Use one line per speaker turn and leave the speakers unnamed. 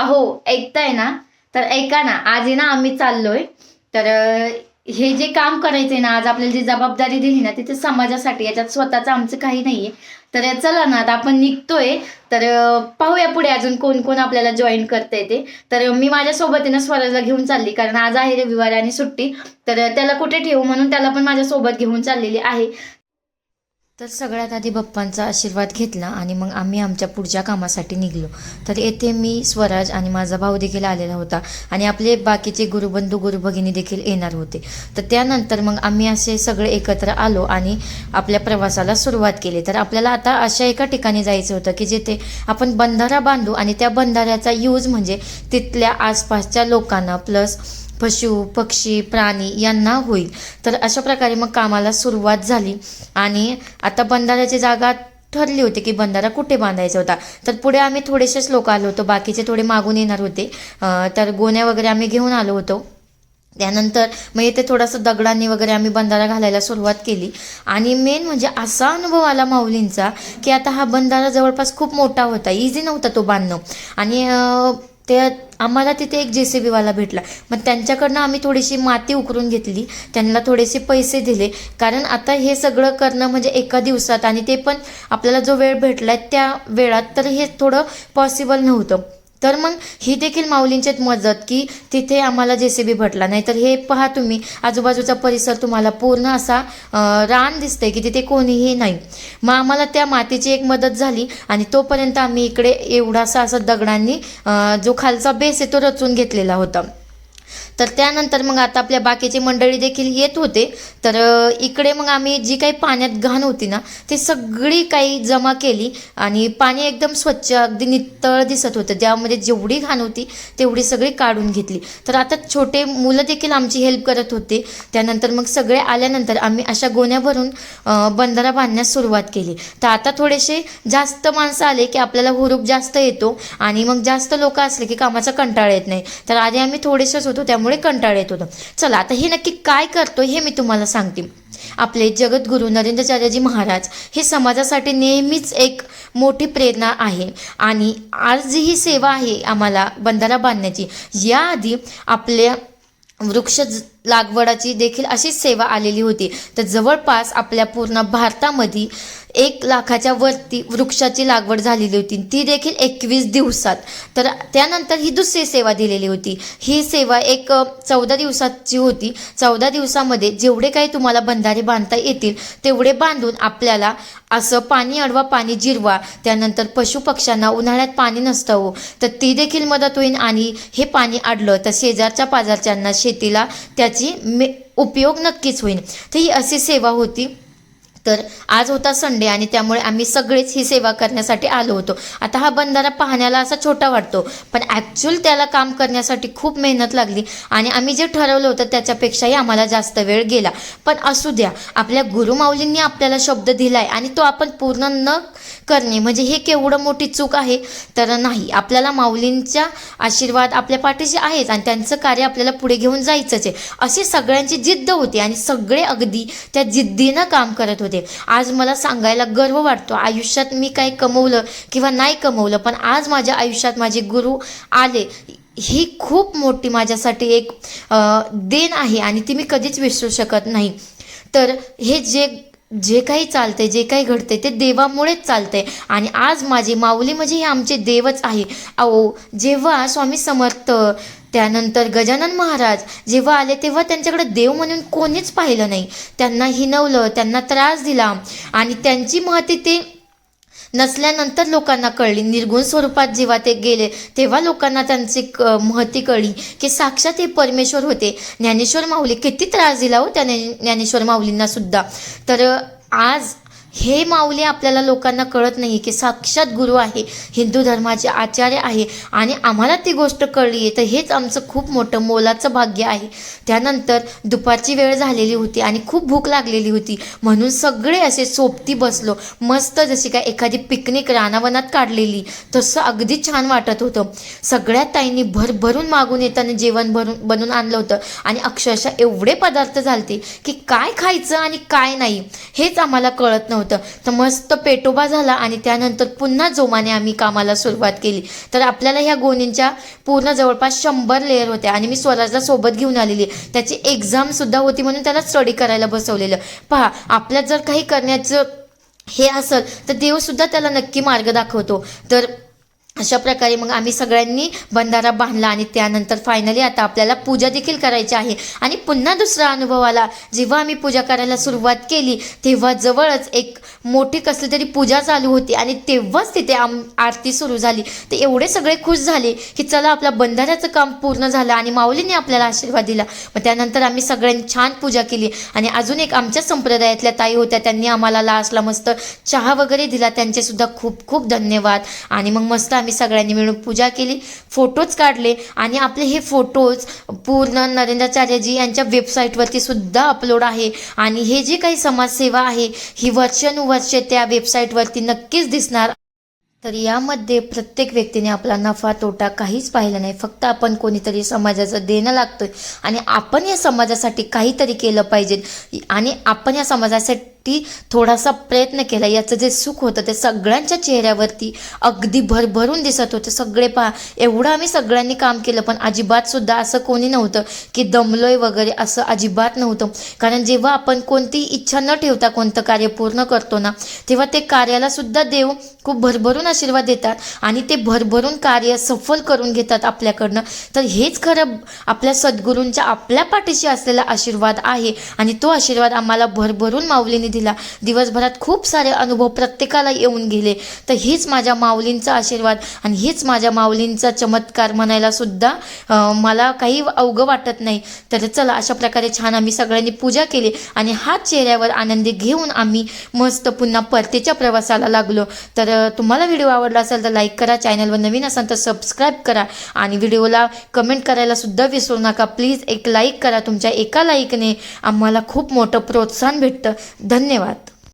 अहो ऐकताय ना? तर ऐका ना आज आहे ना आम्ही चाललोय. तर हे जे काम करायचंय ना आज आपल्याला जी जबाबदारी दिली ना तिथे समाजासाठी याच्यात स्वतःचं आमचं काही नाहीये. तर चला ना आता आपण निघतोय. तर पाहूया पुढे अजून कोण कोण आपल्याला जॉईन करता येते तर मी माझ्या सोबत आहे ना स्वराजला घेऊन चालली कारण आज आहे रविवार आणि सुट्टी. तर त्याला कुठे ठेवू म्हणून त्याला पण माझ्या सोबत घेऊन चाललेली आहे. तर सगळ्यात आधी बाप्पांचा आशीर्वाद घेतला आणि मग आम्ही आमच्या पुढच्या कामासाठी निघलो. तर येथे मी स्वराज आणि माझा भाऊ देखील आलेला होता आणि आपले बाकीचे गुरुबंधू गुरुभगिनी देखील येणार होते. तर त्यानंतर मग आम्ही असे सगळे एकत्र आलो आणि आपल्या प्रवासाला सुरुवात केली. तर आपल्याला आता अशा एका ठिकाणी जायचं होतं की जिथे आपण बंधारा बांधू आणि त्या बंधाऱ्याचा यूज म्हणजे तिथल्या आसपासच्या लोकांना प्लस पशु पक्षी प्राणी यांना होईल. तर अशा प्रकारे मग कामाला सुरुवात झाली. आणि आता बंधाऱ्याची जागा ठरली होती की बंधारा कुठे बांधायचा होता. तर पुढे आम्ही थोडेसेच लोक आलो होतो. बाकीचे थोडे मागून येणार होते. तर गोण्या वगैरे आम्ही घेऊन आलो होतो. त्यानंतर मग इथे थोडंसं दगडांनी वगैरे आम्ही बंधारा घालायला सुरुवात केली. आणि मेन म्हणजे असा अनुभव आला माऊलींचा की आता हा बंधारा जवळपास खूप मोठा होता. इझी नव्हता तो बांधणं. आणि ते आम्हाला तिथे एक जे सी बीवाला भेटला. मग त्यांच्याकडनं आम्ही थोडीशी माती उकरून घेतली. त्यांना थोडेसे पैसे दिले. कारण आता हे सगळं करणं म्हणजे एका दिवसात आणि ते पण आपल्याला जो वेळ भेटला त्या वेळात तर हे थोडं पॉसिबल नव्हतं. तर मग ही देखील माऊलींचेच मदत की तिथे आम्हाला जे सी बी भटला. नाही तर हे पहा तुम्ही आजूबाजूचा परिसर तुम्हाला पूर्ण असा रान दिसते की तिथे कोणीही नाही. मग आम्हाला त्या मातीची एक मदत झाली आणि तोपर्यंत आम्ही इकडे एवढासा असा दगडांनी जो खालचा बेस आहे तो रचून घेतलेला होता. तर त्यानंतर मग आता आपल्या बाकीची मंडळी देखील येत होते. तर इकडे मग आम्ही जी काही पाण्यात घाण होती ना ती सगळी काही जमा केली आणि पाणी एकदम स्वच्छ अगदी नितळ दिसत होतं. त्यामध्ये जेवढी घाण होती तेवढी सगळी काढून घेतली. तर आता छोटे मुलं देखील आमची हेल्प करत होते. त्यानंतर मग सगळे आल्यानंतर आम्ही अशा गोण्या भरून बंधारा बांधण्यास सुरुवात केली. तर आता थोडेसे जास्त माणसं आले की आपल्याला हुरूप जास्त येतो आणि मग जास्त लोक असले की कामाचा कंटाळा येत नाही. तर आधी आम्ही थोडेसेच होतो त्यामुळे कंटाळा येत होतं. चला आता हे नक्की काय करतो हे मी तुम्हाला सांगते. आपले जगद्गुरू नरेंद्रचार्यजी महाराज हे समाजासाठी नेहमीच एक मोठी प्रेरणा आहे. आणि आज जी ही सेवा आहे आम्हाला बंधारा बांधण्याची. याआधी आपल्या वृक्ष लागवडाची देखील अशीच सेवा आलेली होती. तर जवळपास आपल्या पूर्ण भारतामध्ये एक लाखाच्या वरती वृक्षाची लागवड झालेली होती. ती देखील एकवीस दिवसात. तर त्यानंतर ही दुसरी सेवा दिलेली होती. ही सेवा एक चौदा दिवसाची होती. चौदा दिवसामध्ये जेवढे काही तुम्हाला बंधारे बांधता येतील तेवढे बांधून आपल्याला असं पाणी अडवा पाणी जिरवा. त्यानंतर पशुपक्ष्यांना उन्हाळ्यात पाणी नसतं. हो तर ती देखील मदत होईल आणि हे पाणी अडलं तर शेजारच्या पाजारच्यांना शेतीला त्या त्याची मे उपयोग नक्कीच होईल. तर ही अशी सेवा होती. तर आज होता संडे आणि त्यामुळे आम्ही सगळेच ही सेवा करण्यासाठी आलो होतो. आता हा बंधारा पाहण्याला असा छोटा वाटतो पण ॲक्च्युअल त्याला काम करण्यासाठी खूप मेहनत लागली आणि आम्ही जे ठरवलं होतं त्याच्यापेक्षाही आम्हाला जास्त वेळ गेला. पण असू द्या आपल्या गुरुमाऊलींनी आपल्याला शब्द दिलाय आणि तो आपण पूर्ण न करणे म्हणजे हे केवढं मोठी चूक आहे? तर नाही आपल्याला माऊलींच्या आशीर्वाद आपल्या पाठीशी आहेच आणि त्यांचं कार्य आपल्याला पुढे घेऊन जायचंच आहे. अशी सगळ्यांची जिद्द होती आणि सगळे अगदी त्या जिद्दीनं काम करत होते. आज मला सांगायला गर्व वाटतो. आयुष्यात मी काही कमवलं किंवा नाही कमवलं पण आज माझ्या आयुष्यात माझे गुरु आले. ही खूप मोठी माझ्यासाठी एक देण आहे आणि ती मी कधीच विसरू शकत नाही. तर हे जे जे काही चालते जे काही घडते ते देवामुळेच चालते आणि आज माझी माऊली म्हणजे हे आमचे देवच आहे. अहो जेव्हा स्वामी समर्थ त्यानंतर गजानन महाराज जेव्हा आले तेव्हा त्यांच्याकडे देव म्हणून कोणीच पाहिलं नाही. त्यांना हिनवलं त्यांना त्रास दिला आणि त्यांची महती ते नसल्यानंतर लोकांना कळली. निर्गुण स्वरूपात जेव्हा ते गेले तेव्हा लोकांना त्यांची क महती कळली की साक्षात हे परमेश्वर होते. ज्ञानेश्वर माऊली किती त्रास दिला हो त्याने ज्ञानेश्वर माऊलींना सुद्धा. तर आज हे माऊली आपल्याला लोकांना कळत नाही की साक्षात गुरु आहे हिंदू धर्माचे आचार्य आहे आणि आम्हाला ती गोष्ट कळली आहे तर हेच आमचं खूप मोठं मोलाचं भाग्य आहे. त्यानंतर दुपारची वेळ झालेली होती आणि खूप भूक लागलेली होती. म्हणून सगळे असे सोबती बसलो. मस्त जशी काय एखादी पिकनिक रानावनात काढलेली तसं अगदी छान वाटत होतं. सगळ्या ताईंनी भरभरून मागून येताना जेवण भरून बनवून आणलं होतं आणि अक्षरशः एवढे पदार्थ झालते की काय खायचं आणि काय नाही हेच आम्हाला कळत नव्हतं. नव्हतं. तर मस्त पेटोबा झाला आणि त्यानंतर पुन्हा जोमाने आम्ही कामाला सुरुवात केली. तर आपल्याला ह्या गोणींच्या पूर्ण जवळपास शंभर लेअर होत्या आणि मी स्वराजला सोबत घेऊन आलेली त्याची एक्झामसुद्धा होती म्हणून त्याला स्टडी करायला बसवलेलं. पहा आपल्यात जर काही करण्याचं हे असेल तर देवसुद्धा त्याला नक्की मार्ग दाखवतो. तर अशा प्रकारे मग आम्ही सगळ्यांनी बंधारा बांधला आणि त्यानंतर फायनली आता आपल्याला पूजा देखील करायची आहे. आणि पुन्हा दुसरा अनुभव आला. जेव्हा आम्ही पूजा करायला सुरुवात केली तेव्हा जवळच एक मोठी कसली तरी पूजा चालू होती आणि तेव्हाच तिथे आम आरती सुरू झाली. ते एवढे सगळे खुश झाले की चला आपला बंधाऱ्याचं काम पूर्ण झालं आणि माऊलीने आपल्याला आशीर्वाद दिला. मग त्यानंतर आम्ही सगळ्यांनी छान पूजा केली आणि अजून एक आमच्या संप्रदायातल्या ताई होत्या त्यांनी आम्हाला लास्टला मस्त चहा वगैरे दिला. त्यांचेसुद्धा खूप खूप धन्यवाद. आणि मग मस्त आम्ही सगळ्यांनी मिळून पूजा केली फोटोज काढले आणि आपले हे फोटोज पूर्ण नरेंद्राचार्यजी यांच्या वेबसाईटवरती सुद्धा अपलोड आहे. आणि हे जे काही समाजसेवा आहे ही वर्षानुवर्षे त्या वेबसाईटवरती नक्कीच दिसणार. तर यामध्ये प्रत्येक व्यक्तीने आपला नफा तोटा काहीच पाहिला नाही. फक्त आपण कोणीतरी समाजाचं देणं लागतोय. आणि आपण या समाजासाठी काहीतरी केलं पाहिजे. आणि आपण या समाजासाठी ती थोडासा प्रयत्न केला. याचं जे सुख होतं ते सगळ्यांच्या चेहऱ्यावरती अगदी भरभरून दिसत होतं. सगळे पहा एवढं आम्ही सगळ्यांनी काम केलं पण अजिबातसुद्धा असं कोणी नव्हतं की दमलोय वगैरे असं अजिबात नव्हतं. कारण जेव्हा आपण कोणतीही इच्छा न ठेवता कोणतं कार्य पूर्ण करतो ना तेव्हा ते कार्याला सुद्धा देव खूप भरभरून आशीर्वाद देतात आणि ते भरभरून कार्य सफल करून घेतात आपल्याकडनं. तर हेच खरं आपल्या सद्गुरूंच्या आपल्या पाठीशी असलेला आशीर्वाद आहे आणि तो आशीर्वाद आम्हाला भरभरून माऊलीने दिला दिवसभरात खूप सारे अनुभव प्रत्येकाला येऊन गेले. तर हीच माझ्या माऊलींचा आशीर्वाद आणि हीच माझ्या माऊलींचा चमत्कार म्हणायला सुद्धा मला काही अवघं वाटत नाही. तर चला अशा प्रकारे छान आम्ही सगळ्यांनी पूजा केली आणि हात चेहऱ्यावर आनंदी घेऊन आम्ही मस्त पुन्हा परतीच्या प्रवासाला लागलो. तर तुम्हाला व्हिडिओ आवडला असेल तर लाईक करा चॅनलवर नवीन असाल तर सबस्क्राईब करा आणि व्हिडिओला कमेंट करायला सुद्धा विसरू नका. प्लीज एक लाईक करा तुमच्या एका लाईकने. आम्हाला खूप मोठं प्रोत्साहन भेटतं. धन्यवाद.